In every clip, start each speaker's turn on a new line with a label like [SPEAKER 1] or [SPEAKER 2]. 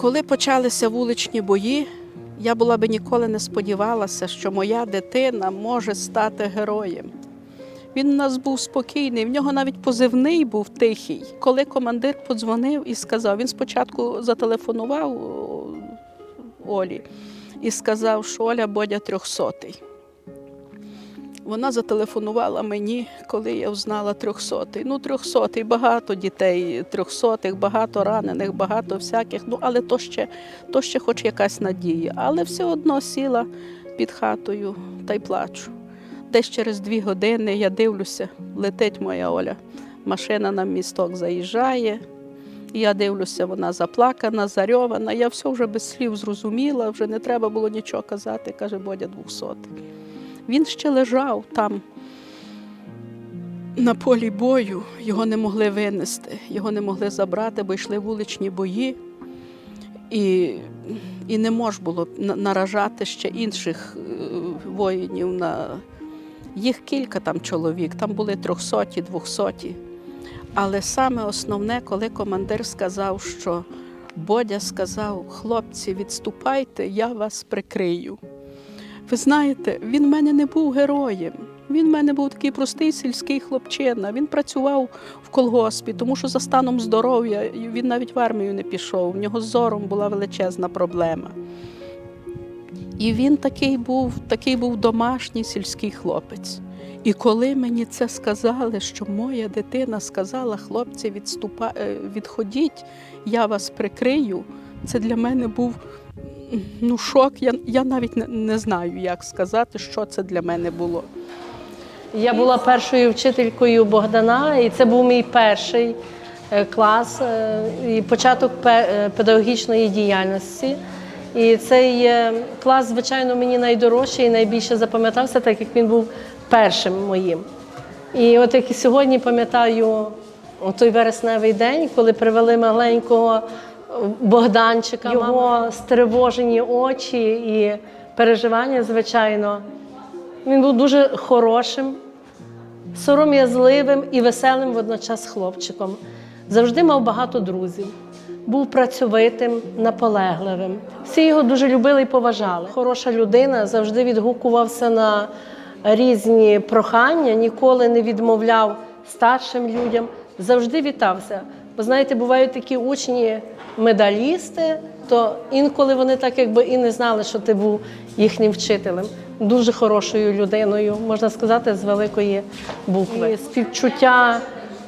[SPEAKER 1] Коли почалися вуличні бої, я була би ніколи не сподівалася, що моя дитина може стати героєм. Він у нас був спокійний, в нього навіть позивний був тихий. Коли командир подзвонив і сказав, він спочатку зателефонував Олі і сказав, що Оля Бодя трьохсотий. Вона зателефонувала мені, коли я взнала трьохсотий. Ну, трьохсотий, багато дітей, трьохсотих, багато ранених, багато всяких. Ну, але то ще, то ще хоч якась надія. Але все одно сіла під хатою та й плачу. Десь через дві години я дивлюся, летить моя Оля. Машина на місток заїжджає. Я дивлюся, вона заплакана, зарьована. Я все вже без слів зрозуміла, вже не треба було нічого казати, каже Бодя двохсотий. Він ще лежав там на полі бою, його не могли винести, його не могли забрати, бо йшли вуличні бої. І, і не можна було наражати ще інших е, воїнів на їх кілька там чоловік, там були трьохсоті, двохсоті. Але саме основне, коли командир сказав, що Бодя сказав, хлопці, відступайте, я вас прикрию. Ви знаєте, він в мене не був героєм. Він в мене був такий простий сільський хлопчина. Він працював в колгоспі, тому що за станом здоров'я він навіть в армію не пішов. В нього з зором була величезна проблема. І він такий був, такий був домашній сільський хлопець. І коли мені це сказали, що моя дитина сказала, хлопці, відступа... е, відходіть, я вас прикрию, це для мене був ну, шок. Я, я навіть не, не знаю, як сказати, що це для мене було.
[SPEAKER 2] Я була першою вчителькою Богдана, і це був мій перший е, клас е, і початок е, педагогічної діяльності. І цей клас, звичайно, мені найдорожчий і найбільше запам'ятався, так як він був першим моїм. І от як і сьогодні пам'ятаю той вересневий день, коли привели маленького Богданчика, його стривожені очі і переживання, звичайно. Він був дуже хорошим, сором'язливим і веселим водночас хлопчиком. Завжди мав багато друзів. Був працьовитим, наполегливим. Всі його дуже любили і поважали. Хороша людина завжди відгукувався на різні прохання, ніколи не відмовляв старшим людям, завжди вітався. Бо знаєте, бувають такі учні медалісти, то інколи вони так якби і не знали, що ти був їхнім вчителем. Дуже хорошою людиною, можна сказати, з великої букви. І співчуття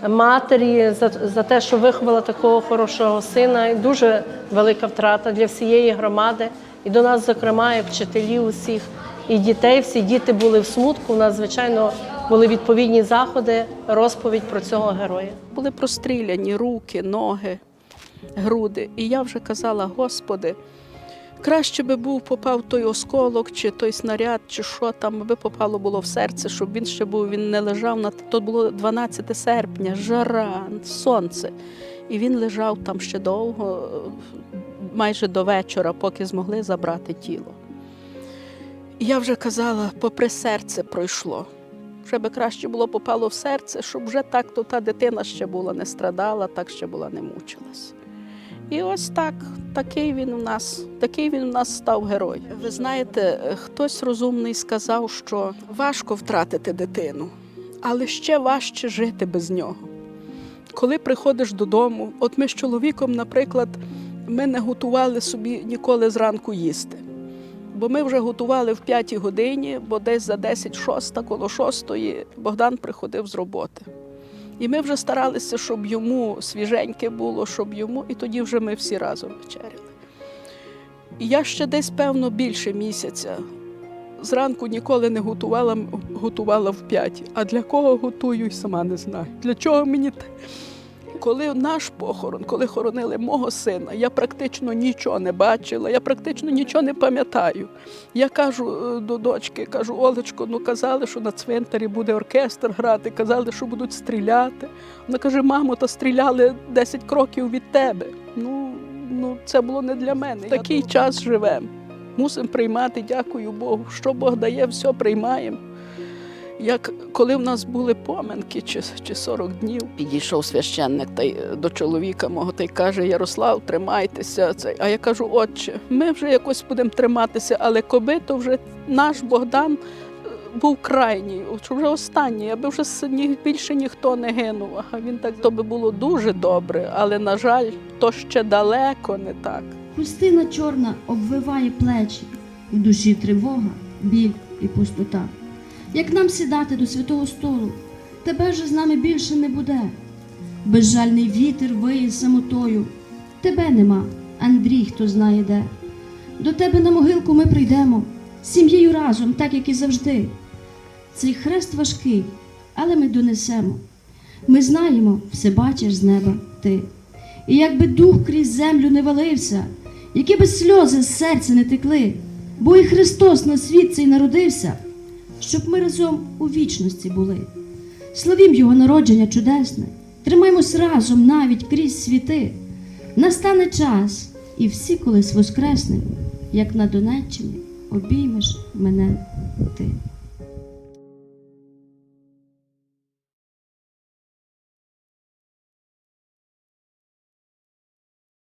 [SPEAKER 2] матері за, за те, що виховала такого хорошого сина, і дуже велика втрата для всієї громади. І до нас, зокрема, як вчителів усіх і дітей, всі діти були в смутку. У нас, звичайно, були відповідні заходи, розповідь про цього героя.
[SPEAKER 1] Були простріляні руки, ноги, груди. І я вже казала, Господи, краще би був попав той осколок, чи той снаряд, чи що там, аби попало було в серце, щоб він ще був, він не лежав на то було 12 серпня, жара, сонце. І він лежав там ще довго, майже до вечора, поки змогли забрати тіло. Я вже казала, попри серце пройшло. Вже би краще було попало в серце, щоб вже так то та дитина ще була не страдала, так ще була не мучилась. І ось так, такий він у нас, такий він у нас став герой. Ви знаєте, хтось розумний сказав, що важко втратити дитину, але ще важче жити без нього. Коли приходиш додому, от ми з чоловіком, наприклад, ми не готували собі ніколи зранку їсти. Бо ми вже готували в п'ятій годині, бо десь за 10 шоста, коло шостої Богдан приходив з роботи. І ми вже старалися, щоб йому свіженьке було, щоб йому, і тоді вже ми всі разом вечеряли. І я ще десь, певно, більше місяця. Зранку ніколи не готувала, готувала в п'ять. А для кого готую, й сама не знаю. Для чого мені те? Коли наш похорон, коли хоронили мого сина, я практично нічого не бачила, я практично нічого не пам'ятаю. Я кажу е, до дочки, кажу, Олечко, ну казали, що на цвинтарі буде оркестр грати, казали, що будуть стріляти. Вона каже, мамо, то стріляли 10 кроків від тебе. Ну, ну це було не для мене. Такий час живемо. Мусимо приймати, дякую Богу. Що Бог дає, все приймаємо. Як коли в нас були поминки чи, чи 40 днів, підійшов священник та й до чоловіка мого та й каже: Ярослав, тримайтеся. А я кажу, отче, ми вже якось будемо триматися, але коби то вже наш Богдан е, був крайній, вже останній, аби вже більше ніхто не гинув. А він так то би було дуже добре, але на жаль, то ще далеко не так.
[SPEAKER 3] Хустина чорна обвиває плечі, в душі тривога, біль і пустота. Як нам сідати до святого столу, тебе ж з нами більше не буде. Безжальний вітер виє самотою, тебе нема, Андрій, хто знає де. До тебе на могилку ми прийдемо, сім'єю разом, так як і завжди. Цей хрест важкий, але ми донесемо. Ми знаємо, все бачиш з неба ти. І якби дух крізь землю не валився, які би сльози з серця не текли, бо і Христос на світ цей народився, щоб ми разом у вічності були. Славім Його народження чудесне, тримаймось разом навіть крізь світи. Настане час, і всі колись воскреснемо, як на Донеччині обіймеш мене ти.